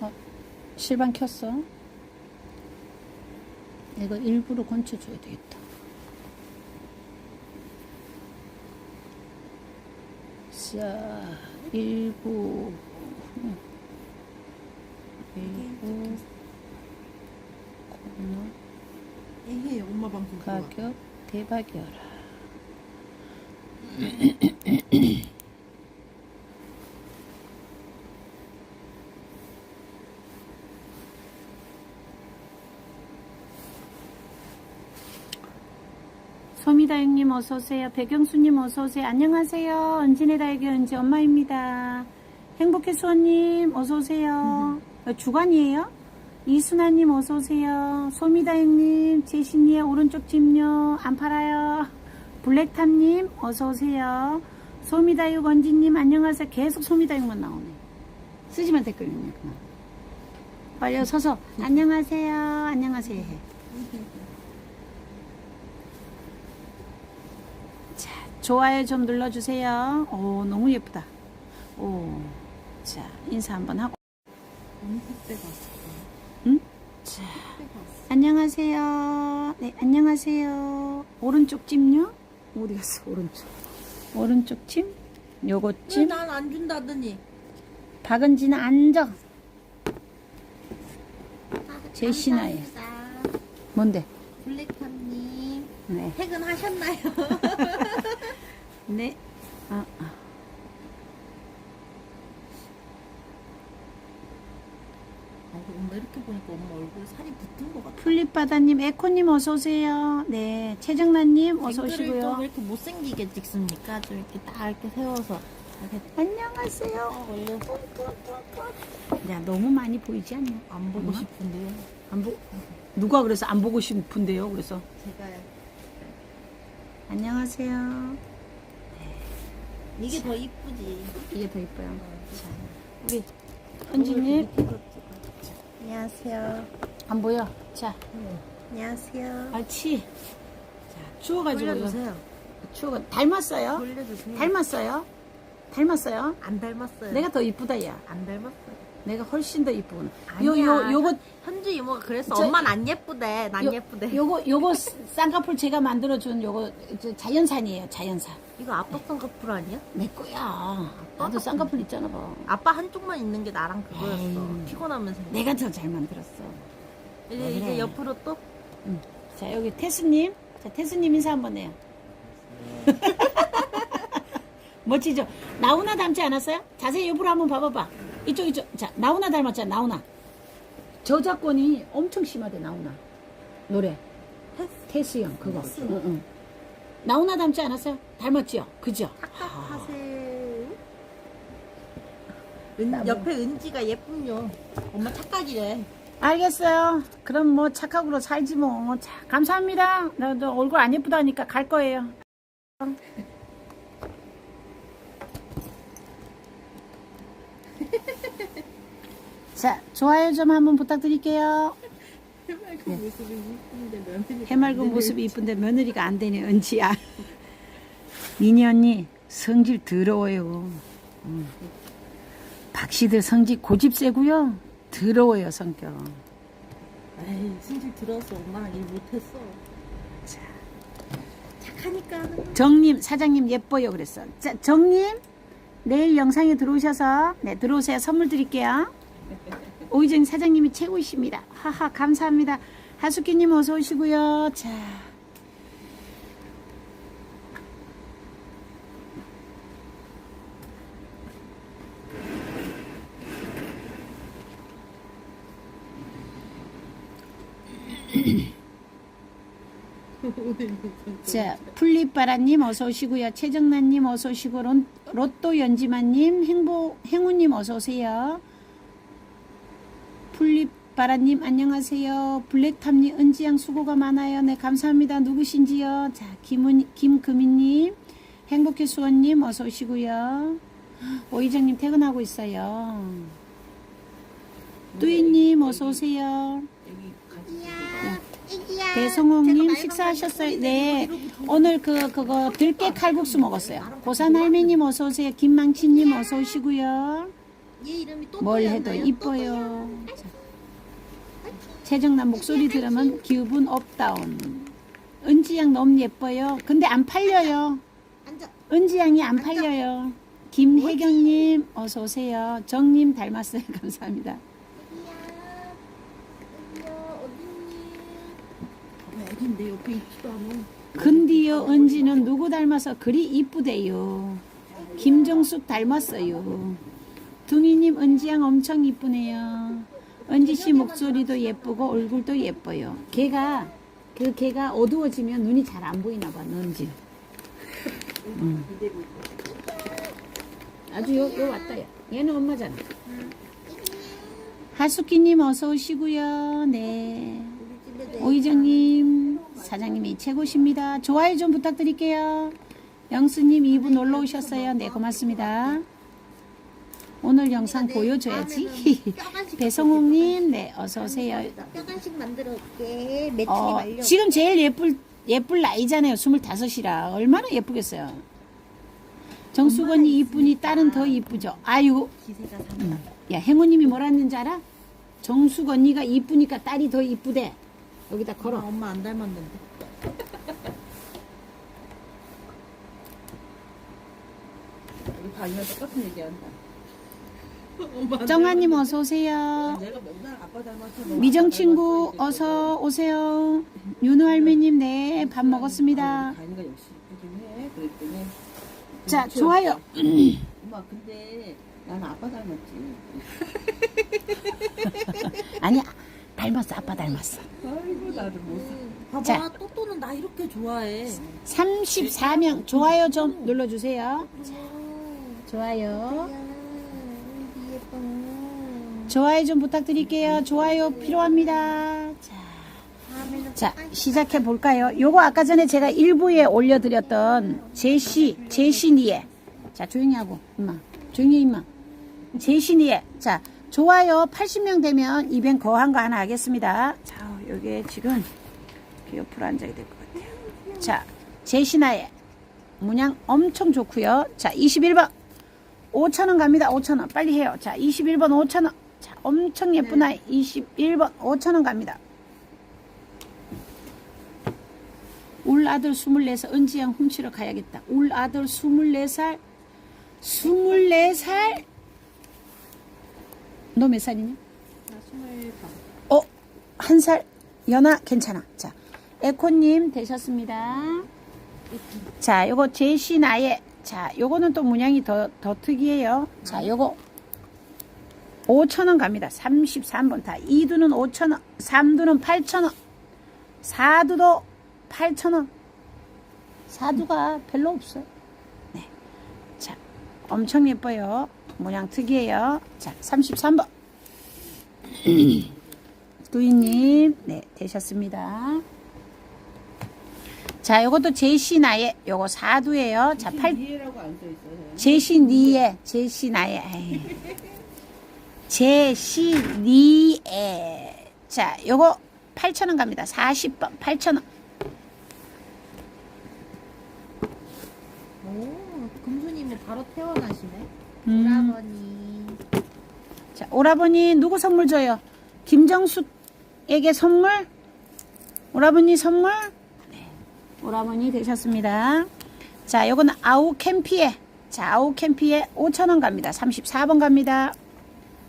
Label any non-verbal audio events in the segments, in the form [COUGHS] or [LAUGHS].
어, 실방 켰어. 이거 일부러 건쳐줘야 되겠다. 자, 일부. 음. 일부. 코너. 에헤 엄마 방송. 가격 대박이어라. [CLEARS THROAT] 소미 다육님 어서오세요. 백영수님 어서오세요. 안녕하세요. 은진의 다육이 은지 엄마입니다. 행복해 수원님 어서오세요. 어, 주간이에요? 이순아님 어서오세요. 소미다육님 제신이의 오른쪽 집요 안 팔아요. 블랙탑님 어서오세요. 소미다육 언지님 안녕하세요. 계속 소미다육만 나오네. 쓰지만 댓글이네. 그만. 빨리 서서 안녕하세요. 안녕하세요 해. 자, 좋아요 좀 눌러주세요. 오, 너무 예쁘다. 오, 자, 인사 한번 하고. 택배. 응? 자. 안녕하세요. 네, 안녕하세요. 오른쪽 찜요? 어디 갔어, 오른쪽. 오른쪽 찜? 요거 찜? 난안 준다더니. 박은지는 앉아. 제시나예요. 감사합니다. 뭔데? 블랙함님 네. 퇴근하셨나요? [LAUGHS] 네. 아, 아. 아, 엄마 이렇게 보니까 엄마 얼굴에 살이 붙은 것 같아. 풀립바다님, 에코님 어서오세요. 네. 최정란님 댓글을 좀 어서오시고요. 이렇게 못생기게 찍습니까? 좀 이렇게 딱 이렇게 세워서 이렇게 안녕하세요. 딱 올려서 야, 너무 많이 보이지 않냐? 안 보고 엄마? 싶은데요. 안 보, 누가 그래서 안 보고 싶은데요? 그래서. 제가요. 안녕하세요. 이게 더 이쁘지. 이게 더 이뻐요. 자, 우리 은지님, 안녕하세요. 안 보여? 자, 안녕하세요. 알치. 자, 추워가지고. 돌려주세요. 추워. 닮았어요? 돌려주세요. 닮았어요? 닮았어요? 안 닮았어요. 내가 더 이쁘다, 야. 안 닮았어요. 내가 훨씬 더 이쁘구나. 요, 요, 요거, 현주 이모가 그랬어. 저- 엄마는 안 예쁘대. 난 요, 예쁘대. 요거, 요거 쌍꺼풀 제가 만들어준 요거 저 자연산이에요, 자연산. 이거 아빠 쌍꺼풀 아니야? 내 거야. 나도 쌍꺼풀 있잖아, 봐. 아빠 한쪽만 있는 게 나랑 그거였어. 에이. 피곤하면서. 내가 더 잘 만들었어. 이제, 왜 그래? 이제 옆으로 또 응. 자, 여기 태수님. 자, 태수님 인사 한번 해요. [LAUGHS] [LAUGHS] 멋지죠? 나훈아 닮지 않았어요? 자세히 옆으로 한번 봐봐봐. 이쪽, 이쪽. 자, 나훈아 닮았잖아, 나훈아. 저작권이 엄청 심하대, 나훈아. 노래. 태수 형, 그거. 태수. 응, 응. 나훈아 닮지 않았어요? 닮았죠? 그죠? 착각하세요. 은. 옆에 은지가 예쁨요. 엄마 착각이래. 알겠어요. 그럼 뭐 착하고로 살지 뭐. 자, 감사합니다. 나도 얼굴 안 예쁘다니까 갈 거예요. [LAUGHS] 자, 좋아요 좀 한번 부탁드릴게요. 해맑은 모습이 이쁜데 며느리. 해맑은 모습이 이쁜데 며느리가 안 되네, 은지야. 미니 언니, 성질 더러워요. 음. 박씨들 성질 고집 세고요. 더러워요, 성격. 에이, 승질 들어서 엄마랑 일 못했어. 자. 착하니까 하는 거. 정님, 사장님 예뻐요 그랬어. 자, 정님, 내일 영상에 들어오셔서, 네, 들어오세요. 선물 드릴게요. 오희정 사장님이 최고이십니다. 하하, 감사합니다. 하숙기님 어서 오시고요. 자. [LAUGHS] 자, 풀립바라님 어서 오시고요. 최정란님 어서 오시고 론- 로또 연지마님, 행복 행우님 어서 오세요. 풀립바라님 안녕하세요. 블랙탑님 은지양 수고가 많아요. 네 감사합니다. 누구신지요? 자, 김은 김금희님, 행복해 수원님 어서 오시고요. 오희정님 퇴근하고 있어요. 뚜이님 어서 오세요. 배성홍님 식사하셨어요? 네. 오늘 그 그거 들깨 칼국수 먹었어요. 고산 할매님 어서 오세요. 김망치님 어서 오시고요. 얘 이름이 또뭘 해도 이뻐요. 자, 최정남 목소리 들으면 기분 업다운. 은지양 너무 예뻐요. 근데 안 팔려요. 앉아. 은지양이 안 팔려요. 김혜경님 어서 오세요. 정님 닮았어요. [LAUGHS] 감사합니다. 여기야. 여기야 어딨니? 어딘데 옆에 있지도 않아. 근디요 은지는 누구 닮아서 그리 이쁘대요. 김정숙 닮았어요. 둥이님 은지양 엄청 이쁘네요. 은지 씨 목소리도 예쁘고 얼굴도 예뻐요. 걔가 그 걔가 어두워지면 눈이 잘 안 보이나 봐. 은지. 응. 아주 요, 요 왔다. 야. 얘는 엄마잖아. 하숙기님 어서 오시고요. 네. 오희정님 사장님이 최고십니다. 좋아요 좀 부탁드릴게요. 영수님 2분 놀러 오셨어요. 네 고맙습니다. 오늘 영상 보여줘야지. [LAUGHS] 배성옥님 네 어서 오세요. 뼈간식 만들어 올게. 매출이 어, 말려. 지금 제일 예쁠 예쁠 나이잖아요. 25이라 얼마나 예쁘겠어요. 정수건이 이쁘니 딸은 더 이쁘죠. 아유 기세가 산다. 야 행우님이 뭐라 했는지 알아? 정숙 언니가 이쁘니까 딸이 더 이쁘대. 여기다 엄마, 걸어. 엄마 안 닮았는데. 우리 다이가 똑같은 얘기한다. 정아님 어서 오세요. 미정 친구 어서 오세요. 윤우 할매님 네 밥 먹었습니다. 자. 좋아요. 엄마 근데 나는 아빠 닮았지. [LAUGHS] 아니 닮았어 아빠 닮았어. 아이고 나를 못. 봐봐, 자. 또또는 나 이렇게 좋아해. 34명 좋아요 좀 눌러주세요. 좋아요. 예뻐. 좋아요 좀 부탁드릴게요. 좋아요 필요합니다. 자. 자, 시작해 볼까요? 요거 아까 전에 제가 일부에 올려드렸던 제시, 제시니에. 자, 조용히 하고, 임마. 조용히 해, 임마. 제시니에. 자, 좋아요 80명 되면 이벤 거한 거 하나 하겠습니다. 자, 요게 지금 옆으로 앉아야 될 것 같아요. 자, 제시나에. 문양 엄청 좋고요 자, 21번. 5천원 갑니다. 5천원. 빨리 해요. 자, 21번 5천원. 자, 엄청 예쁜 아이. 21번 5천원 갑니다. 울 아들 24살 은지양 훔치러 가야겠다. 울 아들 24살 24살 너 몇 살이냐? 나 스물 어, 한 살 연하 괜찮아. 자, 에코님 되셨습니다. 자, 요거 제시 나의 자, 요거는 또 문양이 더, 더 특이해요. 자, 요거 5천원 갑니다. 33번 다. 2두는 5천원, 3두는 8천원, 4두도 8천원. 4두가 별로 없어요. 네. 자, 엄청 예뻐요. 모양 특이해요. 자, 33번. [CLEARS THROAT] 두이님, 네, 되셨습니다. 자, 요것도 제시나의, 요거 4두예요. 자, 8, 이해라고 안써 있어요. 제시니에, 제시나에. 에이. 제시니에. 자, 요거 8,000원 갑니다. 40번, 8,000원. 오, 금수님은 바로 태어나시네. 음. 오라버니. 자, 오라버니 누구 선물 줘요? 김정숙에게 선물? 오라버니 선물? 네. 오라버니 되셨습니다. 자, 요거는 아우 캠피에. 자, 아우 캠피에 5,000원 갑니다. 34번 갑니다.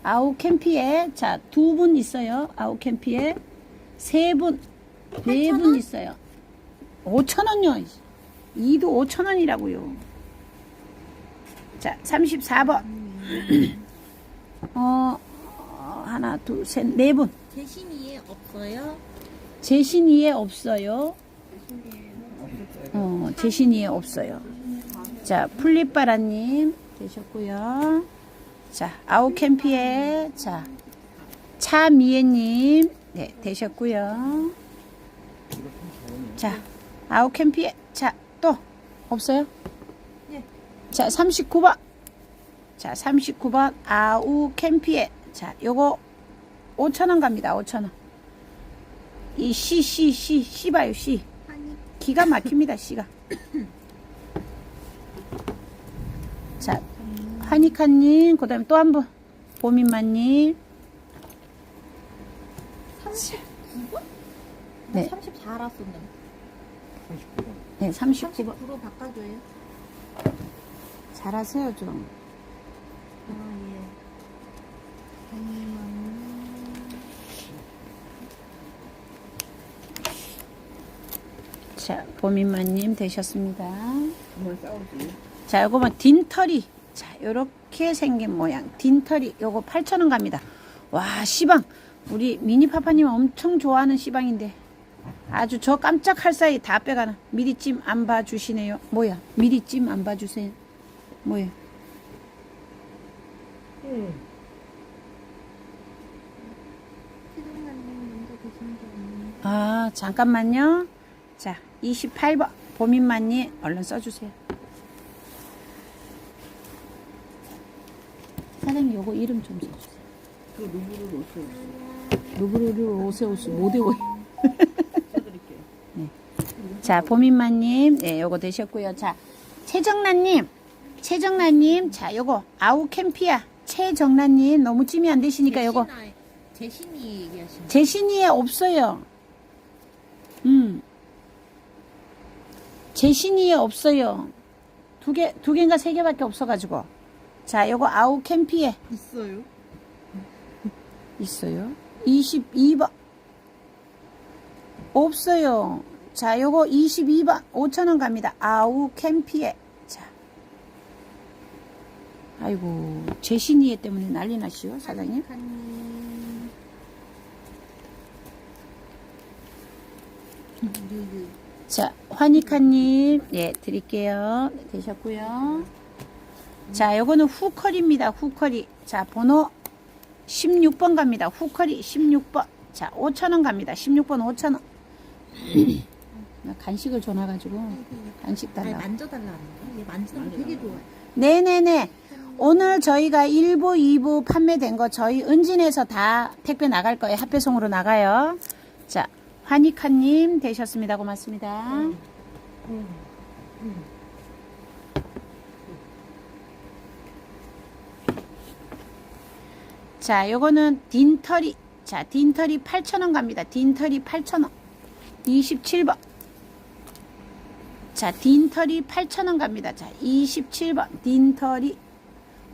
아우 캠피에. 자, 두 분 있어요. 아우 캠피에. 세 분, 네 분 있어요. 5,000원요. 이도 5,000원이라고요. 자, 34번. 어, 어, 하나, 둘, 셋, 네 분. 대신이에 없어요? 제신이에 없어요. 어, 제신이에 없어요. 자, 풀립바라님 되셨고요. 자, 아우캠피에, 자, 차미애님, 네, 되셨고요. 자, 아우캠피에, 자, 또, 없어요? 예. 자, 39번. 자, 39번, 아우캠피에. 자, 요거 5천원 갑니다, 5천원. 이 씨, 씨, 씨, 씨 봐요, 씨. 기가 막힙니다, 씨가. [COUGHS] 자, 하니카님, 그 다음에 또 한 분. 보민마님. 39번? 네. 네. 34 알았었는데. 39번. 네, 39번. 39로 바꿔줘요. 잘하세요, 좀. 아, 예. 보미맘님. 자, 보민마님 되셨습니다. 자, 요거 뭐 딘털이. 자, 요렇게 생긴 모양. 딘털이. 요거 8,000원 갑니다. 와, 시방. 우리 미니파파님 엄청 좋아하는 시방인데. 아주 저 깜짝할 사이 다 빼가나. 미리찜 안 봐주시네요. 뭐야? 미리찜 안 봐주세요. 뭐야? 없네. 아, 잠깐만요. 자, 28번. 보민만님, 얼른 써주세요. 사장님, 요거 이름 좀 써주세요. 그 루브를 옷을 루브르르 오세오스 못 외워요. 써드릴게요. [LAUGHS] 자, 보민마님, 네, 요거 되셨고요. 자, 최정란님, 최정란님, 자, 요거 아우 캠피아, 최정란님 너무 찜이 안 되시니까 요거 제신아, 제신이 얘기하시는 제신이에 없어요. 음, 제 신이에 없어요. 두 개, 두 개인가 세 개밖에 없어가지고. 자, 요거 아우 캠피에 있어요? 있어요. 22번. 없어요. 자, 요거 22번. 5천원 갑니다. 아우 캠피에. 자. 아이고, 제 신이에 때문에 난리 나시오, 사장님. 칸님. 자, 화니카님. 예, 드릴게요. 네, 되셨고요. 자, 요거는 후컬입니다. 후컬이. 자, 번호 16번 갑니다. 후컬이 16번. 자, 5천원 갑니다. 16번 5천원. [CLEARS THROAT] 나 간식을 줘놔가지고 간식 아니, 달라고. 만져달라는 거. 얘 만지는 거 되게 좋아해. 네네네. 오늘 저희가 1부, 2부 판매된 거 저희 은진에서 다 택배 나갈 거예요. 합배송으로 나가요. 자, 화니카님 되셨습니다. 고맙습니다. 자, 요거는 딘털이. 자, 딘털이 8,000원 갑니다. 딘털이 8,000원. 27번. 자, 딘털이 8,000원 갑니다. 자, 27번. 딘털이.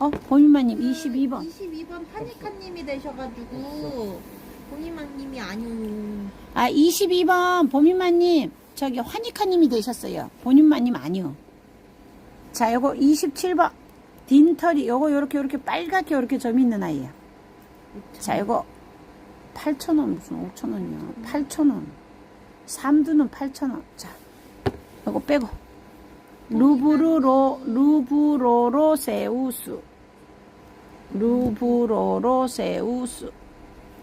어, 보민마님 22번. 22번 파니카님이 되셔가지고 보니마님이 아니오. 아, 22번 보민마님. 저기 화니카님이 되셨어요. 본인마님 아니요. 자, 요거 27번. 딘털이. 요거 요렇게 요렇게 빨갛게 요렇게 점 있는 아이야. 자, 요거 8,000원 무슨 5,000원이야. 8,000원. 삼두는 8,000원. 자, 요거 빼고. 루브르로, 루브로로 세우스. 루브로로 세우스.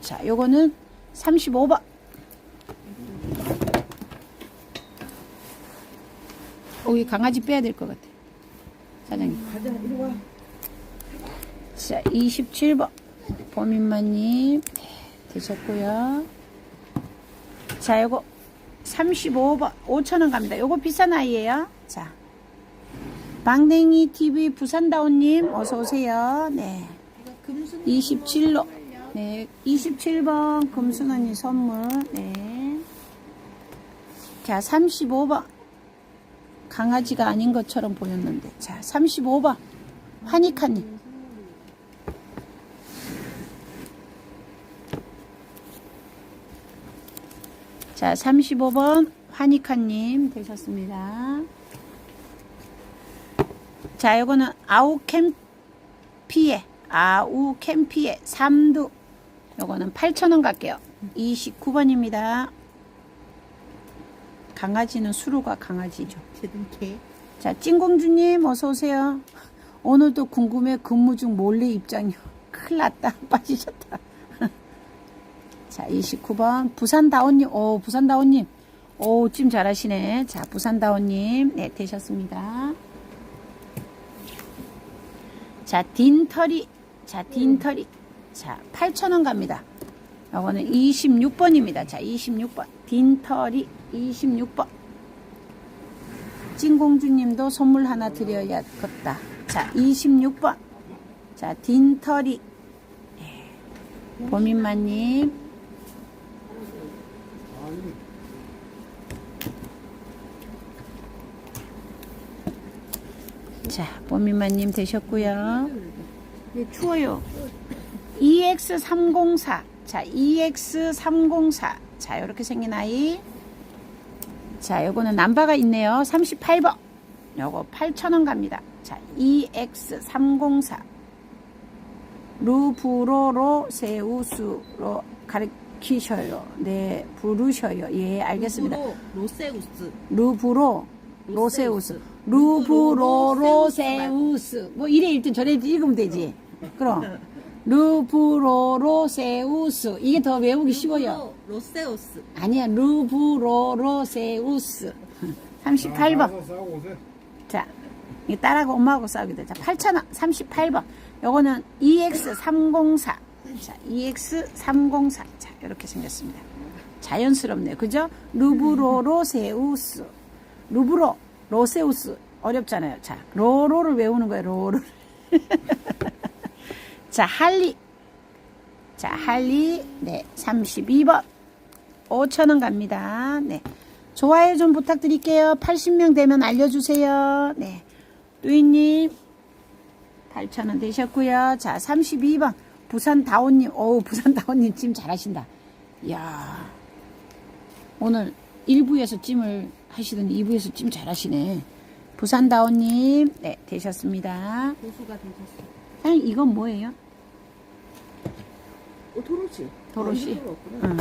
자, 요거는 35번. 어, 이 강아지 빼야 될 것 같아. 사장님. 가자, 이리 와. 자, 27번. 범인마님. 네, 되셨고요. 자, 요거 35번. 5천원 갑니다. 요거 비싼 아이예요. 자. 방댕이 TV 부산다운님, 어서오세요. 네. 이거 금순 27로. 네. 27번 금순 언니 선물. 네. 자, 35번. 강아지가 아닌 것처럼 보였는데. 자, 35번. 화니카님. 자, 35번 화니카님 되셨습니다. 자, 요거는 아우캠피에, 아우캠피에 3두. 요거는 8,000원 갈게요. 29번입니다. 강아지는 수루가 강아지죠. 자, 찐공주님 어서 오세요. 오늘도 궁금해 근무 중 몰래 입장이요. [LAUGHS] 큰일 났다. [LAUGHS] 빠지셨다. [LAUGHS] 자, 29번. 부산다온님. 오, 부산다온님. 오, 찜 잘하시네. 자, 부산다온님. 네, 되셨습니다. 자, 딘털이. 자, 딘털이. 자, 8,000원 갑니다. 요거는 26번입니다. 자, 26번. 딘털이 26번. 찐공주님도 선물 하나 드려야겠다. 자, 26번. 자, 딘털이 보민마님. 아니 자, 보민마님 되셨고요. 네, 추워요. EX304. 자, EX304. 자, 이렇게 생긴 아이. 자, 요거는 남바가 있네요. 38번. 요거 8,000원 갑니다. 자, EX304. 루브로로 세우스로 가르치셔요. 네, 부르셔요. 예, 알겠습니다. 루브로 로세우스. 루브로 로세우스. 루브로 로세우스. 뭐 이래 읽든 저래 읽으면 되지. 그럼 [LAUGHS] 루브로로세우스. 이게 더 외우기 쉬워요. 루브로 로세우스. 아니야. 루브로로세우스. 38번. 나가서 싸우고 오세요 자, 이 딸하고 엄마하고 싸우게 되자. 8,000원. 38번. 요거는 EX304. 자, EX304. 자, 이렇게 생겼습니다. 자연스럽네요. 그죠? 루브로로세우스. 루브로, 로세우스. 어렵잖아요. 자, 로로를 외우는 거예요. 로로. [LAUGHS] 자, 할리. 자, 할리. 네, 32번. 5,000원 갑니다. 네. 좋아요 좀 부탁드릴게요. 80명 되면 알려주세요. 네. 뚜이님, 8,000원 되셨고요. 자, 32번. 부산 다온님. 어우, 부산 다온님 찜 잘하신다. 이야. 오늘 1부에서 찜을 하시더니 2부에서 찜 잘하시네. 부산 다온님, 네, 되셨습니다. 고수가 되셨어. 사장님, 이건 뭐예요? 어, 도로시. 도로시. 어. 응.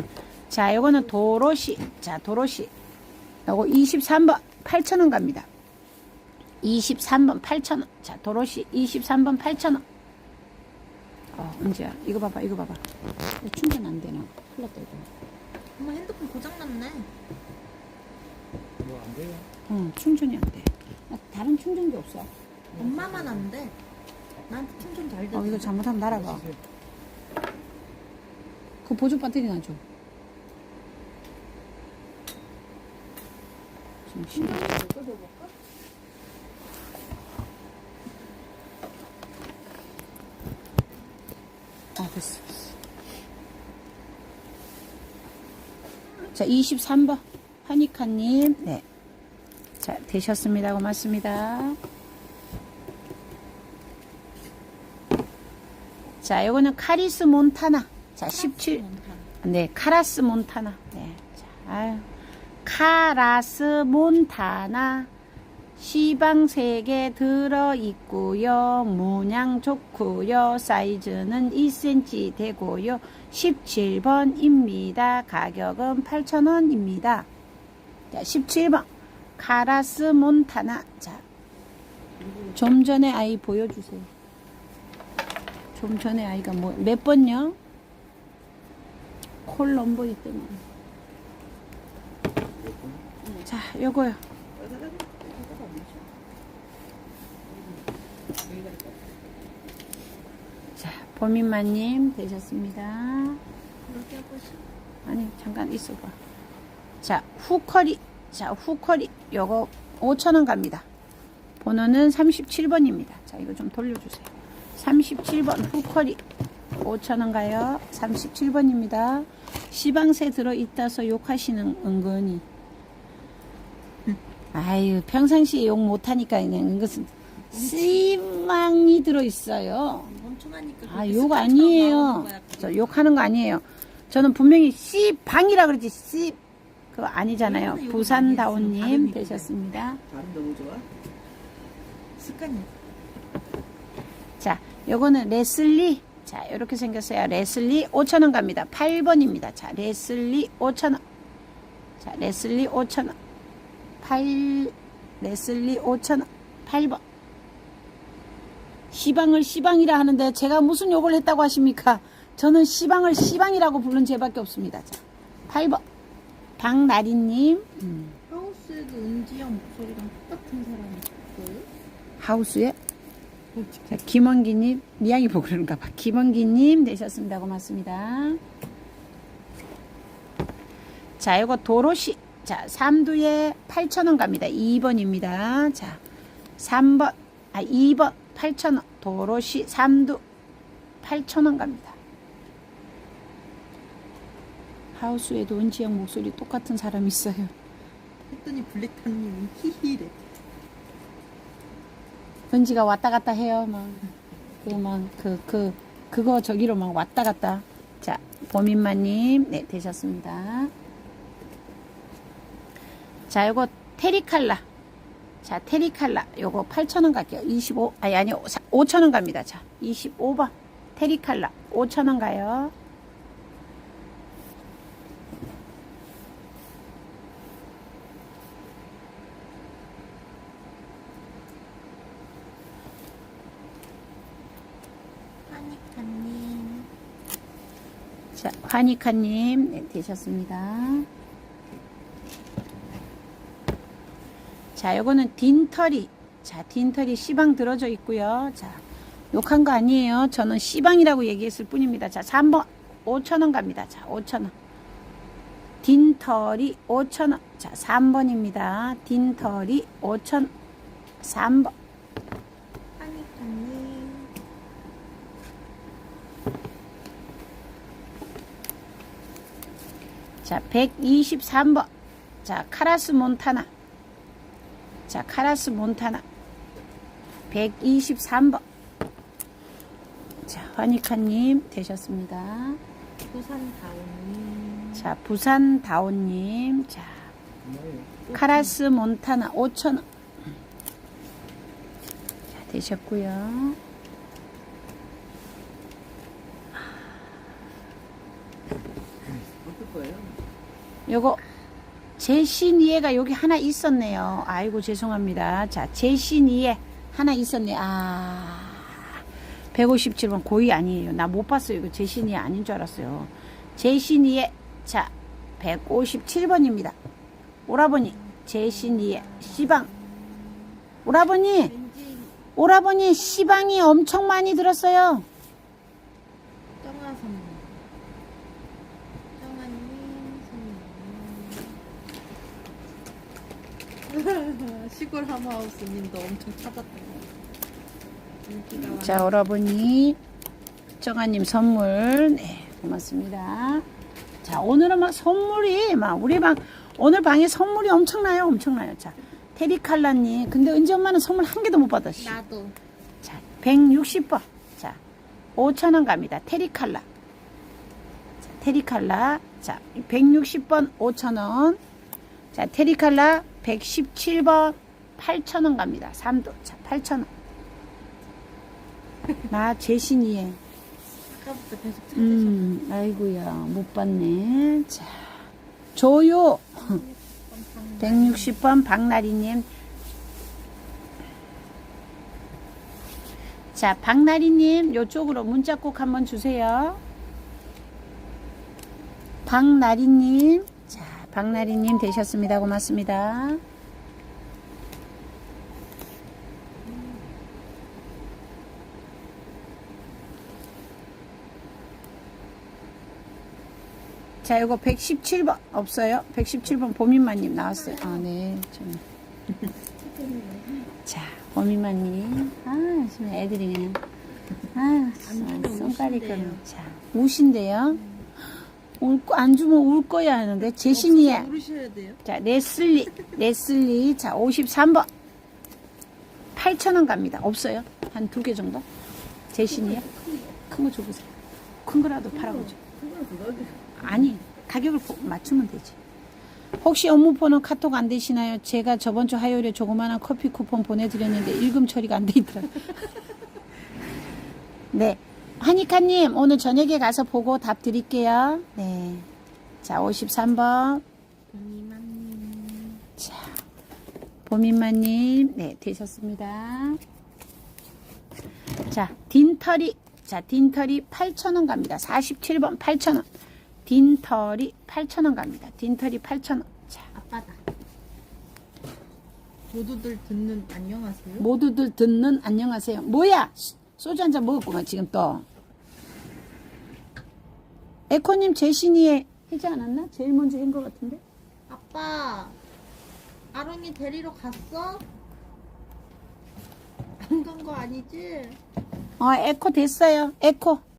자, 요거는 도로시. 자, 도로시. 요거 23번 8,000원 갑니다. 23번 8,000원. 자, 도로시 23번 8,000원. 어, 은지야. 이거 봐봐, 이거 봐봐. 이거 충전 안 되나? 큰일 났다, 이거. 엄마 핸드폰 고장났네. 뭐 안 돼요 응, 충전이 안 돼. 나 다른 충전기 없어. 엄마만 안 돼. 나한테 충전 잘 돼. 어, 이거 잘못하면 날아가. 그 보조 배터리 놔줘. 지금 심 아, 됐어. 됐어. 자, 23번. 하니카님. 네. 자, 되셨습니다. 고맙습니다. 자, 요거는 카리스 몬타나. 자, 17. 네, 카라스 몬타나. 네. 자, 아유. 카라스 몬타나. 시방 3개 들어있고요. 문양 좋고요. 사이즈는 2cm 되고요. 17번입니다. 가격은 8,000원입니다. 자, 17번. 카라스 몬타나. 자, 좀 전에 아이 보여주세요. 좀 전에 아이가 뭐, 몇 번요? 콜 넘버 있더만. 자, 요거요. 자, 보민마님 되셨습니다. 아니, 잠깐 있어봐. 자, 후커리. 자, 후커리. 요거 5,000원 갑니다. 번호는 37번입니다. 자, 이거 좀 돌려주세요. 37번 후커리. 5,000원 가요. 37번입니다. 시방새 들어있다서 욕하시는 은근히. 아유, 평상시에 욕 못하니까 그냥 이것은 씨망이 들어있어요. 아, 욕 아니에요. 저 욕하는 거 아니에요. 저는 분명히 씨방이라 그러지, 씨. 그거 아니잖아요. 부산다운님. 되셨습니다. 너무 좋아. 습관이. 자, 요거는 레슬리. 자, 이렇게 생겼어요. 레슬리 5,000원 갑니다. 8번입니다. 자, 레슬리 5,000원. 자, 레슬리 5,000원. 8, 레슬리 5,000원. 8번. 시방을 시방이라 하는데 제가 무슨 욕을 했다고 하십니까? 저는 시방을 시방이라고 부른 죄밖에 없습니다. 자, 8번. 박나리님. 음, 하우스에도 은지영 목소리랑 똑같은 사람이 있어요? 하우스에 자, 김원기님, 미양이 보고 그러는가 봐. 김원기님 되셨습니다. 고맙습니다. 자, 이거 도로시. 자, 삼두에 8,000원 갑니다. 2번입니다. 자, 3번, 아, 2번 8,000원. 도로시 삼두 8,000원 갑니다. 하우스에도 은지양 목소리 똑같은 사람 있어요. 했더니 블랙탄님이 히히래. 은지가 왔다 갔다 해요. 막. 그, 막, 그, 그, 그거 저기로 막 왔다 갔다. 자, 보민마님. 네, 되셨습니다. 자, 요거 테리칼라. 자, 테리칼라. 요거 8,000원 갈게요. 25, 아니, 아니, 5,000원 갑니다. 자, 25번. 테리칼라. 5,000원 가요. 하니카님. 자, 화니카님. 네, 되셨습니다. 자, 요거는 딘털이. 자, 딘털이 C방 들어져 있고요. 자, 욕한 거 아니에요. 저는 C방이라고 얘기했을 뿐입니다. 자, 3번 5,000원 갑니다. 자, 5,000원. 딘털이 5,000원. 자, 3번입니다. 딘털이 5,000원. 3번. 하니카님. 자, 123번. 자, 카라스 몬타나. 자, 카라스 몬타나. 123번. 자, 화니카님 되셨습니다. 부산 다운님. 자, 부산 다온님. 자? 카라스 몬타나 5,000원. 자, 되셨고요. 어떨 거예요? 요거 제시니에가 여기 하나 있었네요. 아이고 죄송합니다. 자 제시니에 하나 있었네. 아 157번 고의 아니에요. 나 못 봤어요. 이거 제시니에 아닌 줄 알았어요. 제시니에 자 157번입니다. 오라버니 제시니에 시방 오라버니 오라버니 시방이 엄청 많이 들었어요. 정아 선물. 정아님 선물. [LAUGHS] 시골 하마우스님도 엄청 찾았던 거. 인기가 많아. 자, 오라버니 정아님 선물 네 고맙습니다. 자, 오늘은 막 선물이 막 우리 방 오늘 방에 선물이 엄청나요, 엄청나요. 자, 테리칼라님. 근데 은지 엄마는 선물 한 개도 못 받았어. 나도. 자, 160번. 자, 5천 원 갑니다. 테리칼라. 자, 테리칼라. 자, 160번 5천 원. 자, 테리칼라 117번 8천 원 갑니다. 3도. 자, 8천 원. 나 제신이에. 아까부터 계속 찾으셨 음, 아이고야, 못 봤네. 자, 조요. 160번 박나리님. 자, 박나리님, 요쪽으로 문자 꼭 한번 주세요. 박나리님. 자, 박나리님 되셨습니다. 고맙습니다. 자, 이거 117번 없어요? 117번 보민마님 나왔어요. 아, 네. 좀. [LAUGHS] 자, 보민마님. 아, 지금 애들이 그냥. 아, 손가락이. 끔 자, 우신데요. 울, 거- 안 주면 울 거야 하는데, 제신이야. 돼요. 자, 레슬리, 레슬리. 자, 53번. 8,000원 갑니다. 없어요? 한 두 개 정도? 제신이야? 큰 거 줘보세요. 큰 거라도 팔아보죠. 아니 가격을 보- 맞추면 되지 혹시 업무폰은 카톡 안 되시나요? 제가 저번 주 화요일에 조그마한 커피 쿠폰 보내드렸는데 일금 처리가 안 돼 있더라고요 [LAUGHS] 네 하니카님 오늘 저녁에 가서 보고 답 드릴게요. 네 자 53번. 이만님. 자 보민마님. 네 되셨습니다. 자 딘털이 자 딘털이 8,000원 갑니다. 47번 8,000원. 딘털이 8,000원 갑니다. 딘털이 8,000원. 자. 아빠다. 모두들 듣는 안녕하세요. 모두들 듣는 안녕하세요. 뭐야? 소- 소주 한 잔 먹었구만 지금 또 에코님 제신이에 해지 않았나? 제일 먼저 한 것 같은데 아빠, 아롱이 데리러 갔어? 안 간 거 아니지? 어 에코 됐어요 에코